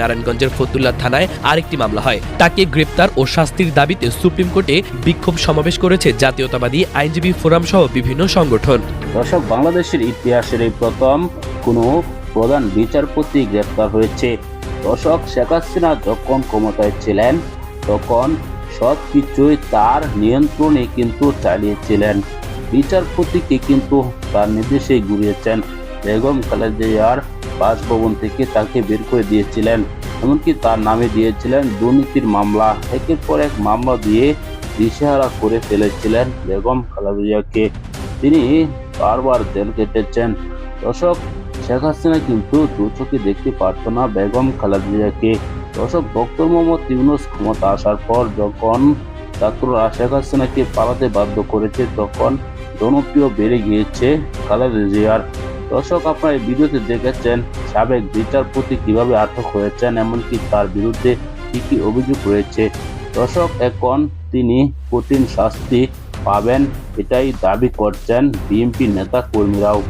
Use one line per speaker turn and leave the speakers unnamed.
নারায়ণগঞ্জের ফতুল্লা থানায় আরেকটি মামলা হয়। তাকে গ্রেপ্তার ও শাস্তির দাবিতে সুপ্রিম কোর্টে বিক্ষোভ সমাবেশ করেছে জাতীয়তাবাদী আইনজীবী ফোরাম সহ বিভিন্ন সংগঠন।
দর্শক, বাংলাদেশের ইতিহাসের এই প্রথম কোনো প্রধান বিচারপতি গ্রেপ্তার হয়েছে। দর্শক, শেখ হাসিনা যখন ক্ষমতায় ছিলেন, তখন সব কিছুই তার নিয়ন্ত্রণে কিন্তু চালিয়েছিলেন। বিচারপতিকে কিন্তু তার নির্দেশে ঘুরিয়েছেন বেগম খালেদিয়ার বাসভবন থেকে তাকে বের করে দিয়েছিলেন, এমনকি তার নামে দিয়েছিলেন দুর্নীতির মামলা। একের পর এক মামলা দিয়ে দিশেহারা করে ফেলেছিলেন বেগম খালেদিয়াকে। তিনি বারবার জেল কেটেছেন দর্শক, শেখ হাসিনা কিন্তু দু চোখে দেখতে পারত না বেগম খালেদিয়াকে। দর্শক, ডক্টর মোহাম্মদ ইউনুস ক্ষমতা আসার পর যখন ছাত্ররা শেখ হাসিনাকে পালাতে বাধ্য করেছে, তখন জনপ্রিয় বেড়ে গিয়েছে খালেদা জিয়ার দর্শক, আপনার এই ভিডিওতে দেখেছেন সাবেক বিচারপতি কীভাবে আটক হয়েছেন, এমনকি তার বিরুদ্ধে কী কী অভিযোগ রয়েছে। দর্শক, এখন তিনি কঠিন শাস্তি পাবেন, এটাই দাবি করছেন বিএনপি নেতা কর্মীরাও।